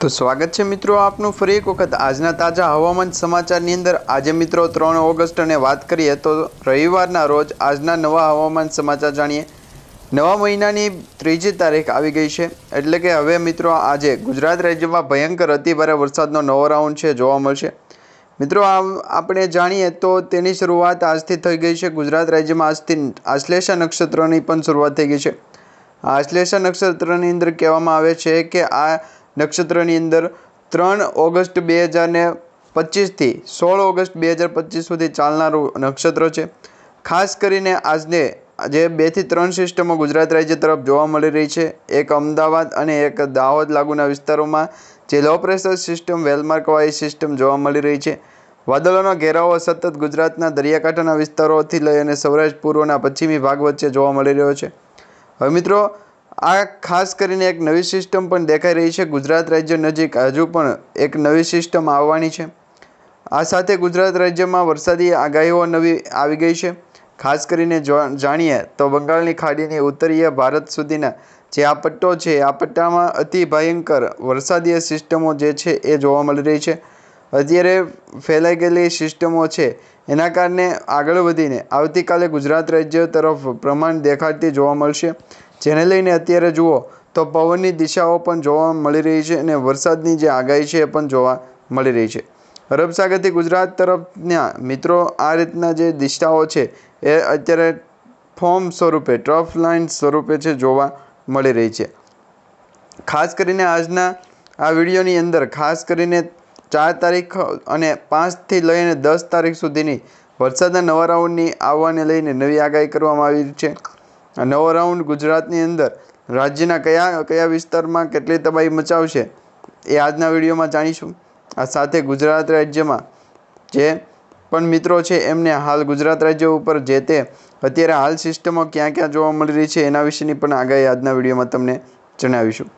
તો સ્વાગત છે મિત્રો આપનું ફરી એક વખત. આજના તાજા હવામાન સમાચારની અંદર આજે મિત્રો ત્રણ ઓગસ્ટ અને વાત કરીએ તો રવિવારના રોજ આજના નવા હવામાન સમાચાર જાણીએ. નવા મહિનાની ત્રીજી તારીખ આવી ગઈ છે. એટલે કે હવે મિત્રો આજે ગુજરાત રાજ્યમાં ભયંકર અતિભારે વરસાદનો નવો રાઉન્ડ છે જોવા મળશે. મિત્રો આ આપણે જાણીએ તો તેની શરૂઆત આજથી થઈ ગઈ છે. ગુજરાત રાજ્યમાં આજથી આશ્લેષા નક્ષત્રની પણ શરૂઆત થઈ ગઈ છે. આશ્લેષા નક્ષત્રની અંદર કહેવામાં આવે છે કે આ નક્ષત્રની અંદર ત્રણ ઓગસ્ટ બે હજાર ને પચીસથી સોળ ઓગસ્ટ બે હજાર પચીસ સુધી ચાલનારું નક્ષત્ર છે. ખાસ કરીને આજને જે બેથી ત્રણ સિસ્ટમો ગુજરાત રાજ્ય તરફ જોવા મળી રહી છે. એક અમદાવાદ અને એક દાહોદ લાગુના વિસ્તારોમાં જે લો પ્રેશર સિસ્ટમ વેલમાર્કવાળી સિસ્ટમ જોવા મળી રહી છે. વાદળોનો ઘેરાવો સતત ગુજરાતના દરિયાકાંઠાના વિસ્તારોથી લઈ અને સૌરાષ્ટ્ર પૂર્વના પશ્ચિમી ભાગ વચ્ચે જોવા મળી રહ્યો છે. હવે મિત્રો આ ખાસ કરીને એક નવી સિસ્ટમ પણ દેખાઈ રહી છે. ગુજરાત રાજ્ય નજીક હજુ પણ એક નવી સિસ્ટમ આવવાની છે. આ સાથે ગુજરાત રાજ્યમાં વરસાદી આગાહીઓ નવી આવી ગઈ છે. ખાસ કરીને જાણીએ તો બંગાળની ખાડીની ઉત્તરીય ભારત સુધીના જે આ પટ્ટો છે, આ પટ્ટામાં અતિ ભયંકર વરસાદીય સિસ્ટમો જે છે એ જોવા મળી રહી છે. અત્યારે ફેલાઈ ગયેલી સિસ્ટમો છે એના કારણે આગળ વધીને આવતીકાલે ગુજરાત રાજ્ય તરફ પ્રમાણ દેખાડતી જોવા મળશે. જેને લઈને અત્યારે જુઓ, તો પવનની દિશાઓ પણ જોવા મળી રહી છે અને વરસાદની જે આગાહી છે એ પણ જોવા મળી રહી છે. અરબસાગરથી ગુજરાત તરફના મિત્રો, આ રીતના જે દિશાઓ છે એ અત્યારે ફોર્મ સ્વરૂપે, ટ્રફ લાઇન સ્વરૂપે છે જોવા મળી રહી છે. ખાસ કરીને આજના આ વિડીયોની અંદર, ખાસ કરીને ચાર તારીખ અને પાંચથી લઈને દસ તારીખ સુધીની વરસાદના નવા રાઉન્ડની આવવાને લઈને નવી આગાહી કરવામાં આવી છે. નવો રાઉન્ડ ગુજરાતની અંદર રાજ્યના કયા કયા વિસ્તારમાં કેટલી તબાહી મચાવશે એ આજના વિડીયોમાં જાણીશું. આ સાથે ગુજરાત રાજ્યમાં જે પણ મિત્રો છે એમને હાલ ગુજરાત રાજ્ય ઉપર જે તે અત્યારે હાલ સિસ્ટમો ક્યાં ક્યાં જોવા મળી રહી છે એના વિશેની પણ આગાહી આજના વિડીયોમાં તમને જણાવીશું.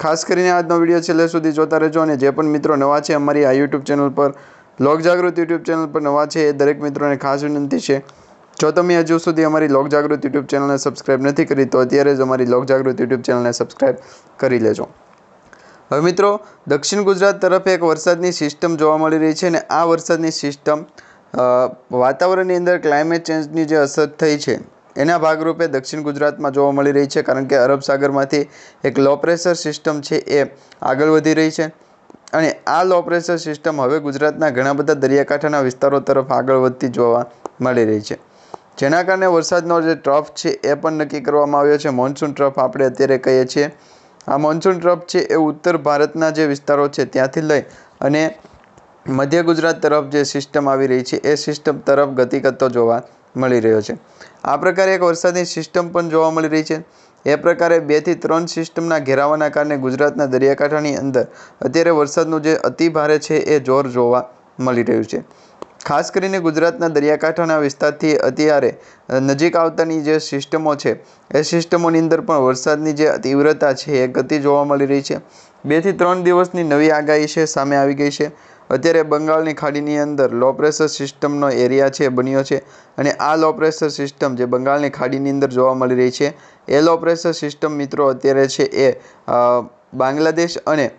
ખાસ કરીને આજનો વીડિયો છેલ્લે સુધી જોતા રહેજો અને જે પણ મિત્રો નવા છે અમારી આ યુટ્યુબ ચેનલ પર, લોક જાગૃત યુટ્યુબ ચેનલ પર નવા છે એ દરેક મિત્રોને ખાસ વિનંતી છે જો તમે હજુ સુધી અમારી લોક જાગૃત યુટ્યુબ ચેનલને સબસ્ક્રાઈબ નથી કરી, તો અત્યારે જ અમારી લોક જાગૃત યુટ્યુબ ચેનલને સબસ્ક્રાઈબ કરી લેજો. હવે મિત્રો, દક્ષિણ ગુજરાત તરફ એક વરસાદની સિસ્ટમ જોવા મળી રહી છે અને આ વરસાદની સિસ્ટમ વાતાવરણની અંદર ક્લાઇમેટ ચેન્જની જે અસર થઈ છે, એના ભાગરૂપે દક્ષિણ ગુજરાતમાં જોવા મળી રહી છે, કારણ કે અરબ સાગરમાંથી એક લો પ્રેશર સિસ્ટમ છે એ આગળ વધી રહી છે. અને આ લો પ્રેશર સિસ્ટમ હવે ગુજરાતના ઘણા બધા દરિયાકાંઠાના વિસ્તારો તરફ આગળ વધતી જોવા મળી રહી છે. જેના કારણે વરસાદનો જે ટ્રફ છે એ પણ નક્કી કરવામાં આવ્યો છે. મોન્સૂન ટ્રફ આપણે અત્યારે કહીએ છીએ. આ મોન્સૂન ટ્રફ છે એ ઉત્તર ભારતના જે વિસ્તારો છે ત્યાંથી લઈ અને મધ્ય ગુજરાત તરફ જે સિસ્ટમ આવી રહી છે, એ સિસ્ટમ તરફ ગતિ કરતો જોવા મળી રહ્યો છે. આ પ્રકારે એક વરસાદની સિસ્ટમ પણ જોવા મળી રહી છે. એ પ્રકારે બેથી ત્રણ સિસ્ટમના ઘેરાવાના કારણે ગુજરાતના દરિયાકાંઠાની અંદર અત્યારે વરસાદનું જે અતિ ભારે છે એ જોર જોવા મળી રહ્યું છે. ખાસ કરીને ગુજરાતના દરિયાકાંઠાના વિસ્તારથી અત્યારે નજીક આવતાની જે સિસ્ટમો છે, એ સિસ્ટમોની અંદર પણ વરસાદની જે તીવ્રતા છે, એ ગતિ જોવા મળી રહી છે. બેથી ત્રણ દિવસની નવી આગાહી છે, સામે આવી ગઈ છે. અત્યારે બંગાળની ખાડીની અંદર લો પ્રેશર સિસ્ટમનો એરિયા છે, બન્યો છે અને આ લો પ્રેશર સિસ્ટમ જે બંગાળની ખાડીની અંદર જોવા મળી રહી છે, એ લો પ્રેશર સિસ્ટમ મિત્રો અત્યારે છે એ બાંગ્લાદેશ અને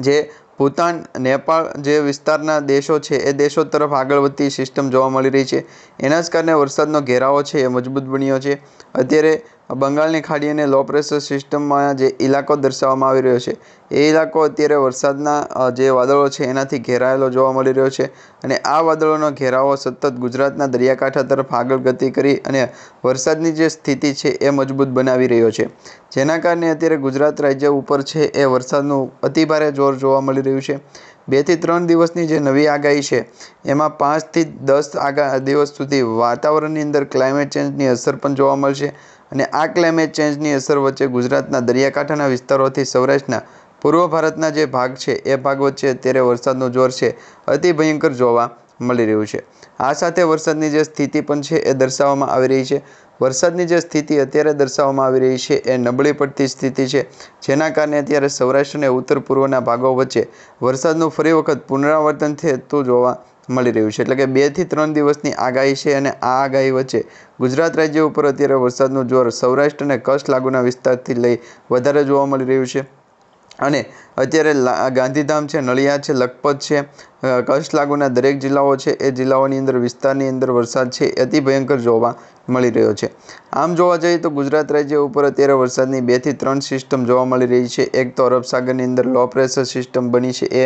જે ભૂતાન, નેપાળ જે વિસ્તારના દેશો છે, એ દેશો તરફ આગળ વધતી સિસ્ટમ જોવા મળી રહી છે. એના જ કારણે વરસાદનો ઘેરાવો છે, એ મજબૂત બન્યો છે. અત્યારે બંગાળની ખાડી અને લો પ્રેશર સિસ્ટમમાં જે ઇલાકો દર્શાવવામાં આવી રહ્યો છે, એ ઇલાકો અત્યારે વરસાદના જે વાદળો છે એનાથી ઘેરાયેલો જોવા મળી રહ્યો છે અને આ વાદળોનો ઘેરાવો સતત ગુજરાતના દરિયાકાંઠા તરફ આગળ ગતિ કરી અને વરસાદની જે સ્થિતિ છે એ મજબૂત બનાવી રહ્યો છે. જેના કારણે અત્યારે ગુજરાત રાજ્ય ઉપર છે એ વરસાદનું અતિભારે જોર જોવા મળી રહ્યું છે. બેથી ત્રણ દિવસની જે નવી આગાહી છે, એમાં પાંચથી દસ આગા, દિવસ સુધી વાતાવરણની અંદર ક્લાઇમેટ ચેન્જની અસર પણ જોવા મળશે અને આ ક્લાઇમેટ ચેન્જની અસર વચ્ચે ગુજરાતના દરિયાકાંઠાના વિસ્તારોથી સૌરાષ્ટ્રના પૂર્વ ભારતના જે ભાગ છે, એ ભાગ વચ્ચે અત્યારે વરસાદનું જોર છે, અતિ ભયંકર જોવા મળી રહ્યું છે. આ સાથે વરસાદની જે સ્થિતિ પણ છે, એ દર્શાવવામાં આવી રહી છે. વરસાદની જે સ્થિતિ અત્યારે દર્શાવવામાં આવી રહી છે, એ નબળી પડતી સ્થિતિ છે, જેના કારણે અત્યારે સૌરાષ્ટ્ર અને ઉત્તર પૂર્વના ભાગો વચ્ચે વરસાદનું ફરી વખત પુનરાવર્તન થતું જોવા મળી રહ્યું છે. એટલે કે બેથી ત્રણ દિવસની આગાહી છે અને આ આગાહી વચ્ચે ગુજરાત રાજ્ય ઉપર અત્યારે વરસાદનું જોર સૌરાષ્ટ્ર અને કચ્છ લાગુના વિસ્તારથી લઈ વધારે જોવા મળી રહ્યું છે. અને અત્યારે ગાંધીધામ છે, નળિયા છે, લખપત છે કચ્છ લાગુના દરેક જિલ્લાઓ છે, એ જિલ્લાઓની અંદર, વિસ્તારની અંદર વરસાદ છે અતિ ભયંકર જોવા મળી રહ્યો છે. આમ જોવા જઈએ તો ગુજરાત રાજ્ય ઉપર અત્યારે વરસાદની બેથી ત્રણ સિસ્ટમ જોવા મળી રહી છે. એક તો અરબ સાગરની અંદર લો પ્રેશર સિસ્ટમ બની છે, એ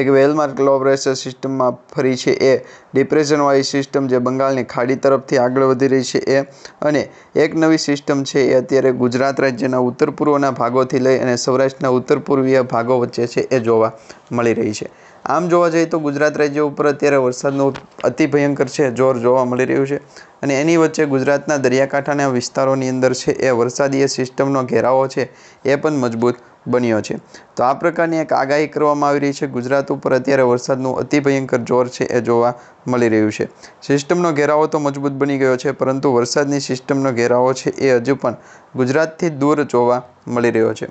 એક વેલમાર્ક લો પ્રેશર સિસ્ટમમાં ફરી છે, એ ડિપ્રેશનવાળી સિસ્ટમ જે બંગાળની ખાડી તરફથી આગળ વધી રહી છે, એ અને એક નવી સિસ્ટમ છે, એ અત્યારે ગુજરાત રાજ્યના ઉત્તર પૂર્વના ભાગોથી લઈ અને સૌરાષ્ટ્રના ઉત્તર પૂર્વીય ભાગો વચ્ચે છે એ જોવા મળી રહી છે. આમ જોવા જઈએ તો ગુજરાત રાજ્ય ઉપર અત્યારે વરસાદનું અતિ ભયંકર છે, જોર જોવા મળી રહ્યું છે અને એની વચ્ચે ગુજરાતના દરિયાકાંઠાના વિસ્તારોની અંદર છે એ વરસાદીય સિસ્ટમનો ઘેરાવો છે એ પણ મજબૂત બન્યો છે. તો આ પ્રકારની એક આગાહી કરવામાં આવી રહી છે. ગુજરાત ઉપર અત્યારે વરસાદનું અતિ ભયંકર જોર છે એ જોવા મળી રહ્યું છે. સિસ્ટમનો ઘેરાવો તો મજબૂત બની ગયો છે, પરંતુ વરસાદની સિસ્ટમનો ઘેરાવો છે એ હજુ પણ ગુજરાતથી દૂર જોવા મળી રહ્યો છે.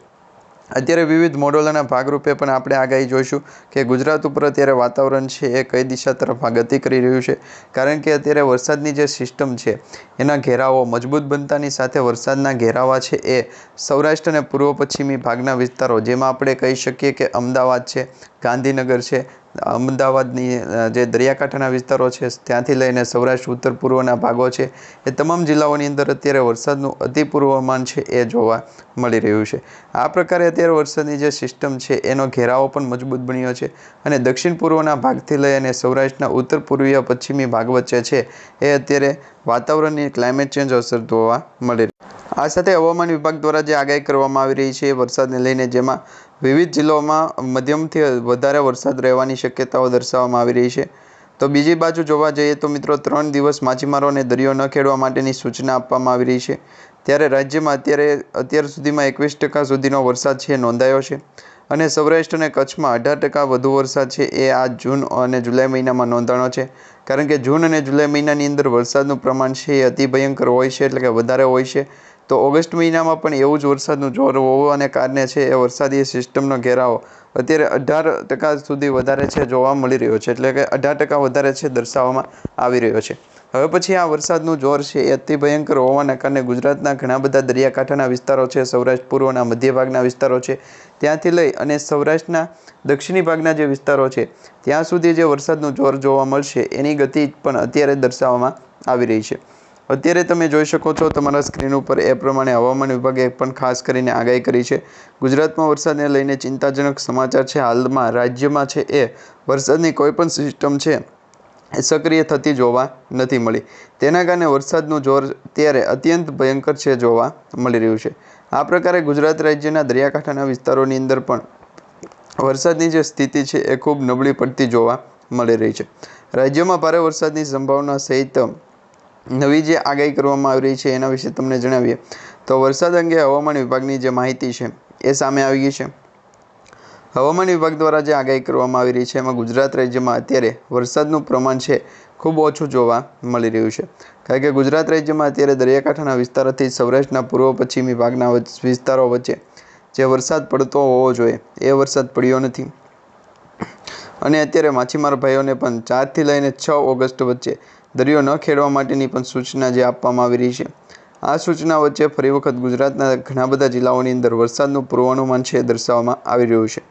અત્યારે વિવિધ મોડલોના ભાગરૂપે પણ આપણે આગાહી જોઈશું કે ગુજરાત ઉપર અત્યારે વાતાવરણ છે એ કઈ દિશા તરફ ગતિ કરી રહ્યું છે? કારણ કે અત્યારે વરસાદની જે સિસ્ટમ છે, એના ઘેરાવો મજબૂત બનતાની સાથે વરસાદના ઘેરાવા છે એ સૌરાષ્ટ્ર અને પૂર્વ પશ્ચિમી ભાગના વિસ્તારો, જેમાં આપણે કહી શકીએ કે અમદાવાદ છે, ગાંધીનગર છે અમદાવાદની જે દરિયાકાંઠાના વિસ્તારો છે, ત્યાંથી લઈને સૌરાષ્ટ્ર, ઉત્તર પૂર્વના ભાગો છે, એ તમામ જિલ્લાઓની અંદર અત્યારે વરસાદનું અતિ પૂર્વમાન છે, એ જોવા મળી રહ્યું છે. આ પ્રકારે અત્યારે વરસાદની જે સિસ્ટમ છે, એનો ઘેરાવો પણ મજબૂત બન્યો છે અને દક્ષિણ પૂર્વના ભાગથી લઈ અને સૌરાષ્ટ્રના ઉત્તર પૂર્વીય પશ્ચિમી ભાગ વચ્ચે છે, એ અત્યારે વાતાવરણની ક્લાઇમેટ ચેન્જ અસર જોવા મળી આ સાથે હવામાન વિભાગ દ્વારા જે આગાહી કરવામાં આવી રહી છે વરસાદને લઈને જેમાં વિવિધ જિલ્લાઓમાં મધ્યમથી વધારે વરસાદ રહેવાની શક્યતાઓ દર્શાવવામાં આવી રહી છે. તો બીજી બાજુ જોવા જઈએ તો મિત્રો ત્રણ દિવસ માછીમારોને દરિયો ન ખેડવા માટેની સૂચના આપવામાં આવી રહી છે. ત્યારે રાજ્યમાં અત્યારે, અત્યાર સુધીમાં એકવીસ ટકા સુધીનો વરસાદ છે, નોંધાયો છે. અને સૌરાષ્ટ્ર અને કચ્છમાં અઢાર ટકા વધુ વરસાદ છે એ આ જૂન અને જુલાઈ મહિનામાં નોંધાણો છે. કારણ કે જૂન અને જુલાઈ મહિનાની અંદર વરસાદનું પ્રમાણ છે એ અતિ ભયંકર હોય છે, એટલે કે વધારે હોય છે. તો ઓગસ્ટ મહિનામાં પણ એવું જ વરસાદનું જોર હોવાને કારણે છે એ વરસાદી સિસ્ટમનો ઘેરાવો. અત્યારે અઢાર ટકા સુધી વધારે છે જોવા મળી રહ્યો છે, એટલે કે અઢાર ટકા વધારે છે દર્શાવવામાં આવી રહ્યો છે. હવે પછી આ વરસાદનું જોર છે એ અતિ ભયંકર હોવાના કારણે ગુજરાતના ઘણા બધા દરિયાકાંઠાના વિસ્તારો છે, સૌરાષ્ટ્ર પૂર્વના મધ્ય ભાગના વિસ્તારો છે. ત્યાંથી લઈ અને સૌરાષ્ટ્રના દક્ષિણી ભાગના જે વિસ્તારો છે, ત્યાં સુધી જે વરસાદનું જોર જોવા મળશે એની ગતિ પણ અત્યારે દર્શાવવામાં આવી રહી છે. અત્યારે તમે જોઈ શકો છો, તમારા સ્ક્રીન ઉપર એ પ્રમાણે હવામાન વિભાગે પણ ખાસ કરીને આગાહી કરી છે. ગુજરાતમાં વરસાદને લઈને ચિંતાજનક સમાચાર છે. હાલમાં રાજ્યમાં છે એ, વરસાદની કોઈ પણ સિસ્ટમ છે એ સક્રિય થતી જોવા નથી મળી. તેના કારણે વરસાદનું જોર અત્યારે અત્યંત ભયંકર છે જોવા મળી રહ્યું છે. આ પ્રકારે ગુજરાત રાજ્યના દરિયાકાંઠાના વિસ્તારોની અંદર પણ વરસાદની જે સ્થિતિ છે એ ખૂબ નબળી પડતી જોવા મળી રહી છે. રાજ્યમાં ભારે વરસાદની સંભાવના સહિત નવી જે આગાહી કરવામાં આવી રહી છે એના વિશે તમને જણાવીએ. તો વરસાદ અંગે હવામાન વિભાગની જે માહિતી છે એ સામે આવી ગઈ છે. હવામાન વિભાગ દ્વારા જે આગાહી કરવામાં આવી રહી છે એમાં ગુજરાત રાજ્યમાં અત્યારે વરસાદનું પ્રમાણ છે ખૂબ ઓછું જોવા મળી રહ્યું છે. કારણ કે ગુજરાત રાજ્યમાં અત્યારે દરિયાકાંઠાના વિસ્તારોથી સૌરાષ્ટ્રના પૂર્વ પશ્ચિમી ભાગના વિસ્તારો વચ્ચે જે વરસાદ પડતો હોવો જોઈએ એ વરસાદ પડ્યો નથી. અને અત્યારે માછીમાર ભાઈઓને પણ ચારથી લઈને છ ઓગસ્ટ વચ્ચે દરિયો ન ખેડવા માટેની પણ સૂચના જે આપવામાં આવી રહી છે. આ સૂચના વચ્ચે ફરી વખત ગુજરાતના ઘણા બધા જિલ્લાઓની અંદર વરસાદનું પૂર્વાનુમાન છે દર્શાવવામાં આવી રહ્યું છે.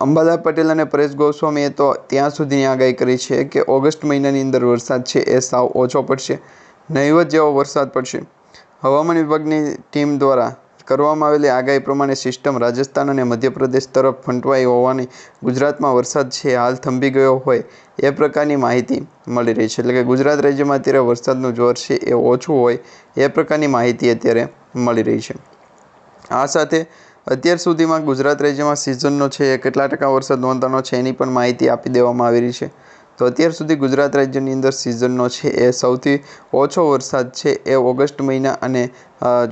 અંબાલા પટેલ અને પરેશ ગોસ્વામીએ તો ત્યાં સુધીની આગાહી કરી છે કે ઓગસ્ટ મહિનાની અંદર વરસાદ છે એ સાવ ઓછો પડશે. નહિવત જેવો વરસાદ પડશે. હવામાન વિભાગની ટીમ દ્વારા કરવામાં આવેલી આગાહી પ્રમાણે સિસ્ટમ રાજસ્થાન અને મધ્યપ્રદેશ તરફ ફંટવાઈ હોવાની ગુજરાતમાં વરસાદ છે, હાલ થંભી ગયો હોય એ પ્રકારની માહિતી મળી રહી છે. એટલે કે ગુજરાત રાજ્યમાં અત્યારે વરસાદનું જોર છે એ ઓછું હોય એ પ્રકારની માહિતી અત્યારે મળી રહી છે. આ સાથે અત્યાર સુધીમાં ગુજરાત રાજ્યમાં સિઝનનો છે એ કેટલા ટકા વરસાદ નોંધાનો છે એની પણ માહિતી આપી દેવામાં આવી રહી છે. તો અત્યાર સુધી ગુજરાત રાજ્યની અંદર સિઝનનો છે એ સૌથી ઓછો વરસાદ છે એ ઓગસ્ટ મહિના અને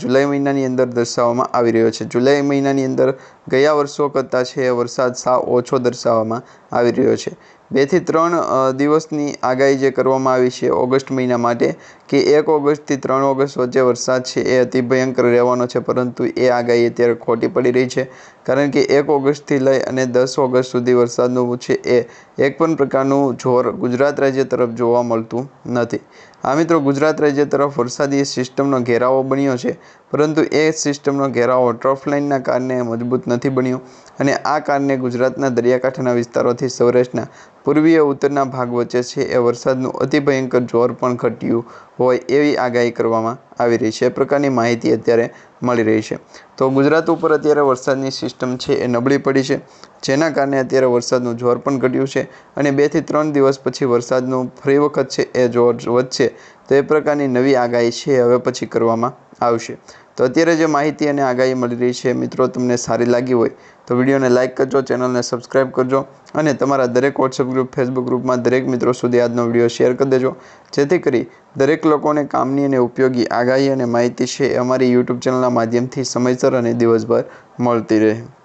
જુલાઈ મહિનાની અંદર દર્શાવવામાં આવી રહ્યો છે. જુલાઈ મહિનાની અંદર ગયા વર્ષો કરતાં છે એ વરસાદ સાવ ઓછો દર્શાવવામાં આવી રહ્યો છે. બેથી ત્રણ દિવસની આગાહી જે કરવામાં આવી છે ઓગસ્ટ મહિના માટે કે એક ઓગસ્ટથી ત્રણ ઓગસ્ટ વચ્ચે વરસાદ છે એ અતિ ભયંકર રહેવાનો છે, પરંતુ એ આગાહી અત્યારે ખોટી પડી રહી છે. કારણ કે એક ઓગસ્ટથી લઈ અને દસ ઓગસ્ટ સુધી વરસાદનું છે એ એક પણ પ્રકારનું જોર ગુજરાત રાજ્ય તરફ જોવા મળતું નથી. આ મિત્રો, ગુજરાત રાજ્ય તરફ વરસાદી સિસ્ટમનો ઘેરાવો બન્યો છે, પરંતુ એ સિસ્ટમનો ઘેરાવો ટ્રફ લાઇનના કારણે મજબૂત નથી બન્યો અને આ કારણે ગુજરાતના દરિયાકાંઠાના વિસ્તારોથી સૌરાષ્ટ્રના પૂર્વીય ઉત્તરના ભાગ વચ્ચે છે એ વરસાદનું અતિ ભયંકર જોર પણ ઘટ્યું હોય એવી આગાહી કરવામાં આવી રહી છે. એ પ્રકારની માહિતી અત્યારે મળી રહી છે. તો ગુજરાત ઉપર અત્યારે વરસાદની સિસ્ટમ છે એ નબળી પડી છે. જેના કારણે અત્યારે વરસાદનું જોર પણ ઘટ્યું છે. અને બેથી ત્રણ દિવસ પછી વરસાદનું ફરી વખત છે એ જોર વધશે. તો એ પ્રકારની નવી આગાહી છે, હવે પછી કરવામાં આવશે. તો અત્યારે જે માહિતી અને આગાહી મળી રહી છે, મિત્રો, તમને સારી લાગી હોય, તો વિડીયોને લાઇક કરજો, ચેનલને સબસ્ક્રાઈબ કરજો અને તમારા દરેક વોટ્સઅપ ગ્રુપ ફેસબુક ગ્રુપમાં દરેક મિત્રો સુધી આજનો વીડિયો શેર કરી દેજો. જેથી કરી દરેક લોકોને કામની અને ઉપયોગી આગાહી અને માહિતી છે એ અમારી યુટ્યુબ ચેનલના માધ્યમથી સમયસર અને દિવસભર મળતી રહે.